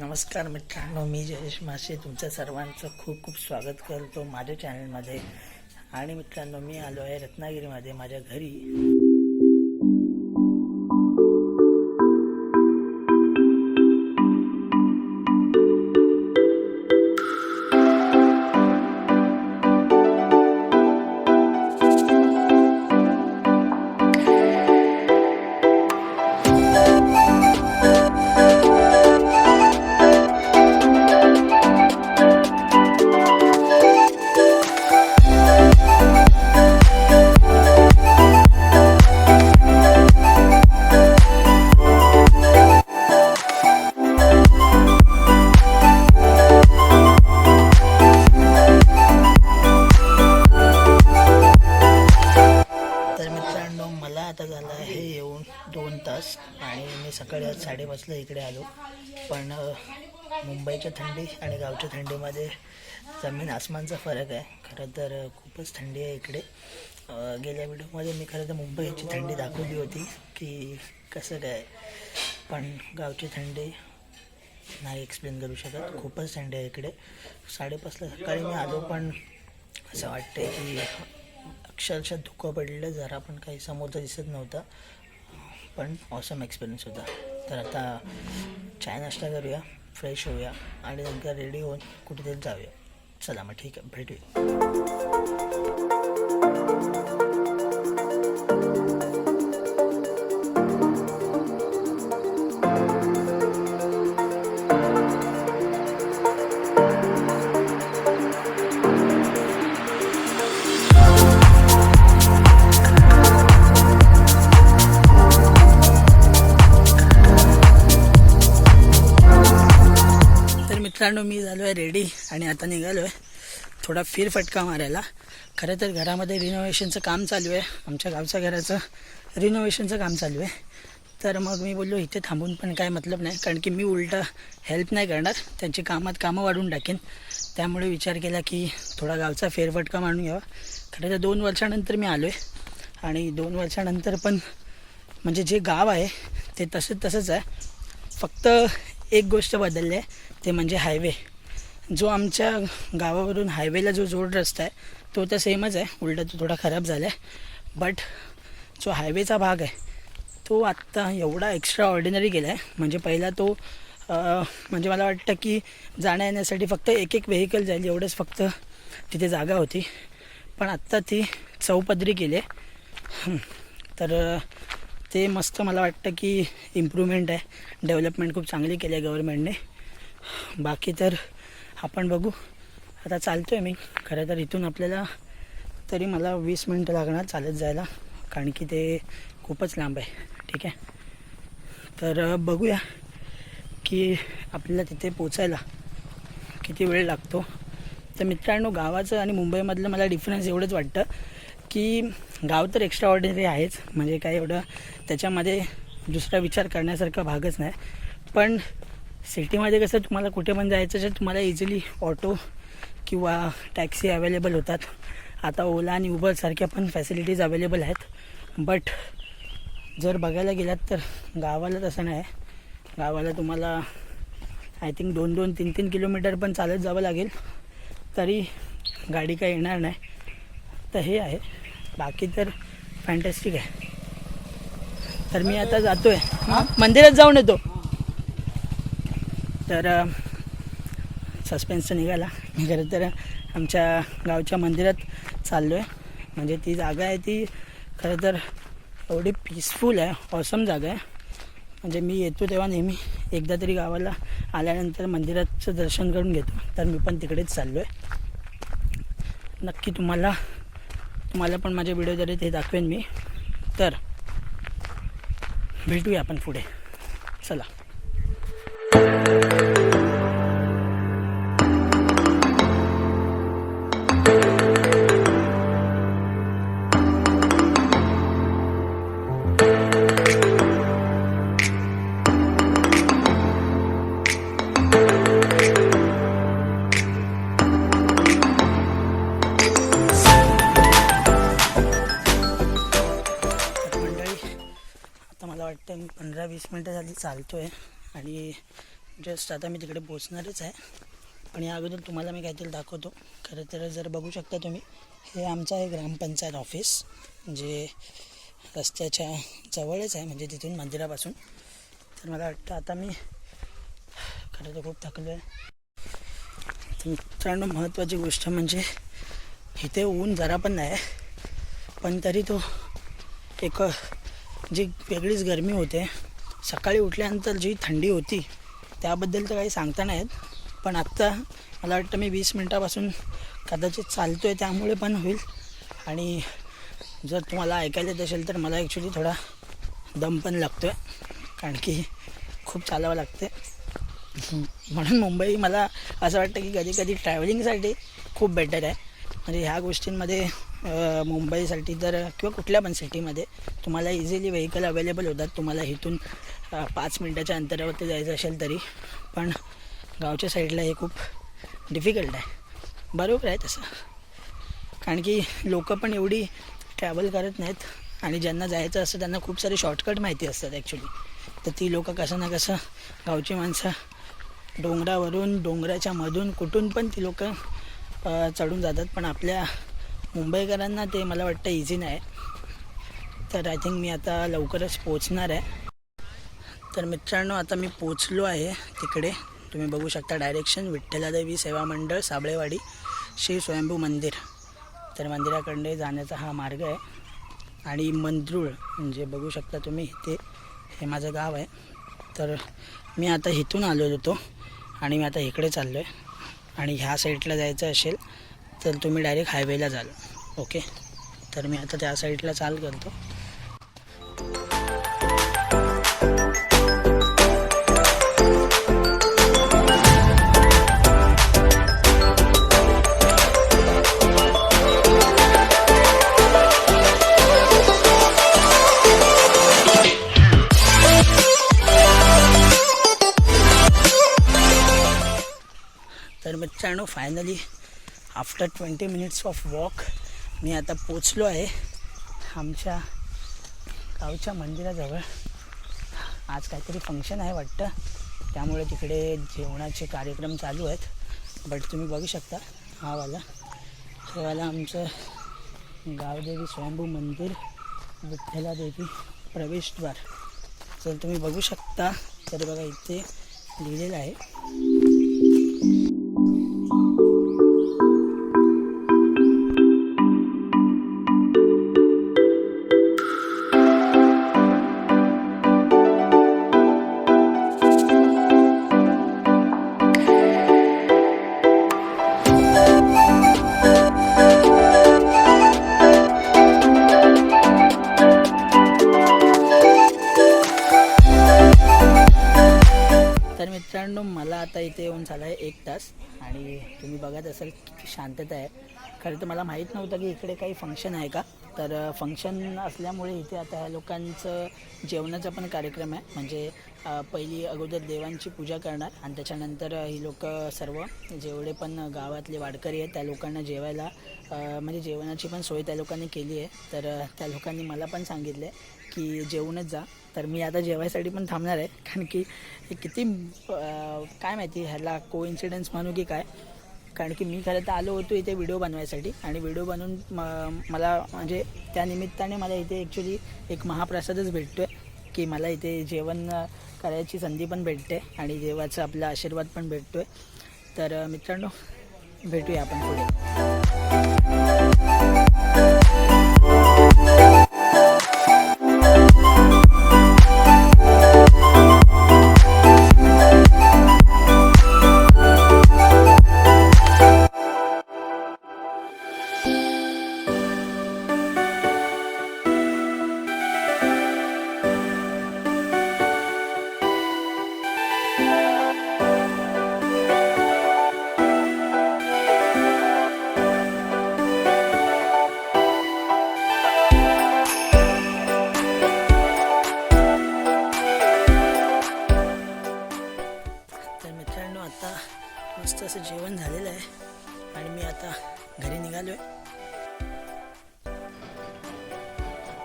नमस्कार मित्रांनो मी जयेश मासे. तुमचं सर्वांचं खूप खूप स्वागत करतो माझ्या चॅनलमध्ये. आणि मित्रांनो मी आलो आहे रत्नागिरीमध्ये माझ्या घरी. साडेपाचला इकडे आलो. पण मुंबईच्या थंडी आणि गावच्या थंडीमध्ये जमीन आसमानचा फरक आहे. खरं तर खूपच थंडी आहे इकडे. गेल्या व्हिडिओमध्ये मी खरं तर मुंबईची थंडी दाखवली होती की कसं काय पण गावची थंडी नाही एक्सप्लेन करू शकत. खूपच थंडी आहे इकडे. साडेपाचला सकाळी मी आलो पण असं वाटते की अक्षरशः धुकं पडलेलं जरा पण काही समोरचं दिसत नव्हतं. पण ऑसम एक्सपिरियन्स होता. तर आता चाय नाश्ता करूया फ्रेश होऊया आणि नंतर रेडी होऊन कुठेतरी जाऊया. चला मग ठीक आहे भेटूया. मित्रांनो मी झालो आहे रेडी आणि आता निघालो आहे थोडा फिरफटका मारायला. खरं तर घरामध्ये रिनोव्हेशनचं काम चालू आहे. आमच्या गावच्या घराचं रिनोव्हेशनचं काम चालू आहे. तर मग मी बोललो इथे थांबून पण काय मतलब नाही कारण की मी उलटं हेल्प नाही करणार. त्यांची कामात कामं वाढून टाकेन. त्यामुळे विचार केला की थोडा गावचा फेरफटका मारून घ्यावा. खरं तर दोन वर्षानंतर मी आलो आहे आणि दोन वर्षानंतर पण म्हणजे जे गाव आहे ते तसंच तसंच आहे. फक्त एक गोष्ट बदलली आहे ते म्हणजे हायवे जो आमच्या गावावरून हायवेला जो जोड रस्ता आहे तो तर सेमच आहे उलटा तो थोडा खराब झाला आहे. बट जो हायवेचा भाग आहे तो आत्ता एवढा एक्स्ट्रा ऑर्डिनरी गेला आहे म्हणजे पहिला तो म्हणजे मला वाटतं की जाण्या येण्यासाठी फक्त एक एक व्हेकल जाईल एवढंच फक्त तिथे जागा होती. पण आत्ता ती चौपदरी केली आहे. तर ते मस्त मला वाटतं की इम्प्रूव्हमेंट आहे. डेव्हलपमेंट खूप चांगली केली आहे गव्हर्मेंटने बाकी तर आपण बघू. आता चालतो आहे मी. खरं तर इथून आपल्याला तरी मला वीस मिनटं लागणार चालत जायला. कारण की ते खूपच लांब आहे. ठीक आहे? तर बघूया की आपल्याला तिथे पोचायला किती वेळ लागतो. तर मित्रांनो गावाचं आणि मुंबईमधलं मला डिफरन्स एवढंच वाटतं. की गाव तर एक्स्ट्रा ऑर्डिनरी आहेच. म्हणजे काय एवढं त्याच्यामध्ये दुसरा विचार करण्यासारखा भागच नाही. पण सिटीमध्ये कसं तुम्हाला कुठे पण जायचं तर तुम्हाला इझिली ऑटो किंवा टॅक्सी अवेलेबल होतात. आता ओला आणि उबरसारख्या पण फॅसिलिटीज अवेलेबल आहेत. बट जर बघायला गेलात तर गावाला तसं नाही. गावाला तुम्हाला आय थिंक दोन दोन तीन तीन किलोमीटर पण चालत जावं लागेल. तरी गाडी काही येणार नाही. तर हे आहे. बाकी तर फॅन्टॅस्टिक आहे. तर मी आता जातोय. मंदिरात जाऊन येतो. तर सस्पेन्स निघाला. मी खरं तर आमच्या गावच्या मंदिरात चाललो आहे म्हणजे ती जागा आहे ती खरं तर एवढी पीसफुल आहे ऑसम जागा आहे. म्हणजे मी येतो तेव्हा नेहमी एकदा तरी गावाला आल्यानंतर मंदिराचं दर्शन करून घेतो. तर मी पण तिकडेच चाललो आहे नक्की तुम्हाला तुम्हाला पण माझ्या व्हिडिओद्वारे ते दाखवेन मी. तर भेटूया आपण पुढे. चला. वाटतं. मी पंधरा वीस मिनटं झाली चालतो आहे आणि जस्ट आता मी तिकडे पोचणारच आहे. पण या अगोदर तुम्हाला मी काहीतरी दाखवतो. खरं तर जर बघू शकता तुम्ही हे आमचं आहे ग्रामपंचायत ऑफिस जे रस्त्याच्या जवळच आहे म्हणजे तिथून मंदिरापासून. तर मला वाटतं आता मी खरं तर खूप थकलो आहे मित्रांनो महत्त्वाची गोष्ट म्हणजे इथे ऊन जरा पण नाही आहे. पण तरी तो एक जी वेगळीच गरमी होते. सकाळी उठल्यानंतर जी थंडी होती त्याबद्दल तर काही सांगता नाही येत. पण आत्ता मला वाटतं मी वीस मिनटापासून कदाचित चालतो आहे त्यामुळे पण होईल. आणि जर तुम्हाला ऐकायला येत असेल तर मला ॲक्च्युली थोडा दम पण लागतो आहे कारण की खूप चालावं लागते म्हणून मुंबई मला असं वाटतं की कधी कधी ट्रॅव्हलिंगसाठी खूप बेटर आहे. म्हणजे ह्या गोष्टींमध्ये मुंबईसाठी तर किंवा कुठल्या पण सिटीमध्ये तुम्हाला इझिली व्हेकल अवेलेबल होतात. तुम्हाला इथून पाच मिनटाच्या अंतरावरती जायचं असेल तरी. पण गावच्या साईडला हे खूप डिफिकल्ट आहे. बरोबर आहे तसं. कारण की लोकं पण एवढी ट्रॅव्हल करत नाहीत. आणि ज्यांना जायचं असतं त्यांना खूप सारे शॉर्टकट माहिती असतात ॲक्च्युली तर ती लोकं कसं ना कसं गावची माणसं डोंगरावरून डोंगराच्या मधून कुठून पण ती लोकं चढून जातात. पण आपल्या मुंबईकरांना ते मला वाटतं इझी नाही. तर आय थिंक मी आता लवकरच पोचणार आहे. तर मित्रांनो आता मी पोचलो आहे तिकडे. तुम्ही बघू शकता डायरेक्शन विठ्ठलादेवी सेवा मंडळ साबळेवाडी श्री स्वयंभू मंदिर. तर मंदिराकडे जाण्याचा हा मार्ग आहे. आणि मंद्रुळ म्हणजे बघू शकता तुम्ही ते हे माझं गाव आहे. तर मी आता इथून आलो होतो. आणि मी आता इकडे चाललो आहे आणि ह्या साईडला जायचं असेल तर तुम्ही डायरेक्ट हायवेला जाल. ओके तर मी आता त्या साईडला चाल करतो. तर मित्रांनो finally after twenty minutes of walk मी आता पोचलो आहे आमच्या गावच्या मंदिराजवळ. आज काहीतरी फंक्शन आहे वाटतं. त्यामुळे तिकडे जेवणाचे कार्यक्रम चालू आहेत. बट तुम्ही बघू शकता हा वाला. हे वाला आमचं गावदेवी स्वयंभू मंदिर विठ्ठलादेवी प्रवेशद्वार. तर तुम्ही बघू शकता तर बघा इथे लिहिलेलं आहे. शांतता आहे. खरं तर मला माहीत नव्हतं की इकडे काही फंक्शन आहे का? तर फंक्शन असल्यामुळे इथे आता ह्या लोकांचं जेवणाचा पण कार्यक्रम आहे. म्हणजे पहिली अगोदर देवांची पूजा करणार आणि त्याच्यानंतर ही लोक सर्व जेवढे पण गावातले वाडकरी आहेत त्या लोकांना जेवायला म्हणजे जेवणाची पण सोय त्या लोकांनी केली आहे. तर त्या लोकांनी मला पण सांगितलं आहे की जेवूनच जा. तर मी आता जेवायसाठी पण थांबणार आहे. कारण की किती काय माहिती ह्याला को इन्सिडन्स म्हणू की काय? कारण की मी खरं तर आलो होतो इथे व्हिडिओ बनवायसाठी. आणि व्हिडिओ बनवून म- मला म्हणजे त्या निमित्ताने मला इथे ॲक्च्युली एक महाप्रसादच भेटतो आहे की मला इथे जेवण करायची संधी पण भेटते आणि देवाचा आपला आशीर्वाद पण भेटतो आहे तर मित्रांनो भेटूया आपण पुढे.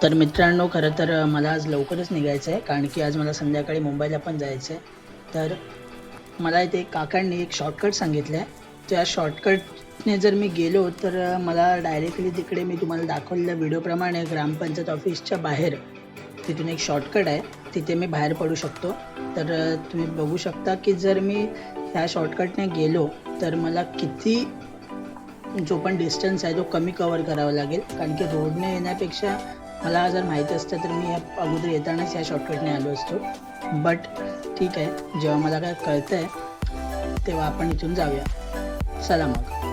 तर मित्रांनो खरं तर मला आज लवकरच निघायचं आहे कारण की आज मला संध्याकाळी मुंबईला पण जायचं आहे. तर मला इथे काकांनी एक शॉर्टकट सांगितलं आहे. त्या शॉर्टकटने जर मी गेलो तर मला डायरेक्टली तिकडे मी तुम्हाला दाखवलेल्या व्हिडिओप्रमाणे ग्रामपंचायत ऑफिसच्या बाहेर तिथून एक शॉर्टकट आहे. तिथे मी बाहेर पडू शकतो. तर तुम्ही बघू शकता की जर मी ह्या शॉर्टकटने गेलो तर मला किती जो पण डिस्टन्स आहे तो कमी कवर करावा लागेल. कारण की रोडने येण्यापेक्षा मला जर माहिती असतं तर मी या अगोदर येतानाच या शॉर्टकटने आलो असतो. बट ठीक आहे जेव्हा मला काय कळतं आहे तेव्हा आपण इथून जाऊया. चला मग.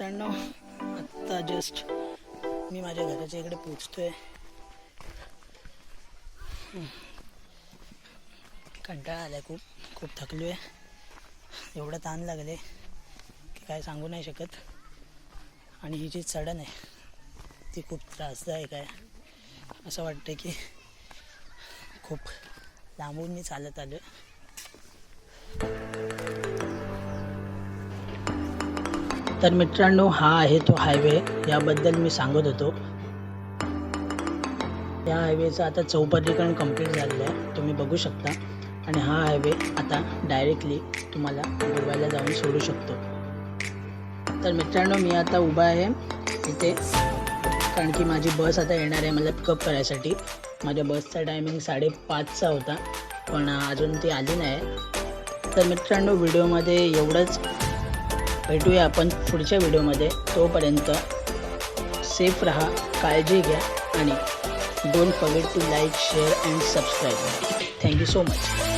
पंच्याण्णव आत्ता जस्ट मी माझ्या घराच्या इकडे पोचतोय. आहे कंटाळा आलाय खूप खूप थकलो आहे एवढं ताण लागले की काय सांगू नाही शकत. आणि ही जी चढण आहे ती खूप त्रासदायक आहे. असं वाटतं की खूप लांबून मी चालत आलो तर मित्रांनो हा आहे तो हायवे याबद्दल मी सांगत होतो. या हायवेचं आता चौपदरीकरण कंप्लीट झालेलं आहे. तुम्ही बघू शकता. आणि हा हायवे आता डायरेक्टली तुम्हाला गोव्याला जाऊन सोडू शकतो. तर मित्रांनो मी आता उभा आहे. इथे कारण की माझी बस आता येणार आहे मला पिकअप करायसाठी. माझ्या बसचा टायमिंग साडेपाचचा होता पण अजून ती आली नाही. तर मित्रांनो व्हिडिओमध्ये एवढंच. भेटूया आपण पुढच्या व्हिडिओमध्ये. तोपर्यंत सेफ रहा काळजी घ्या आणि don't forget to like share and subscribe thank you so much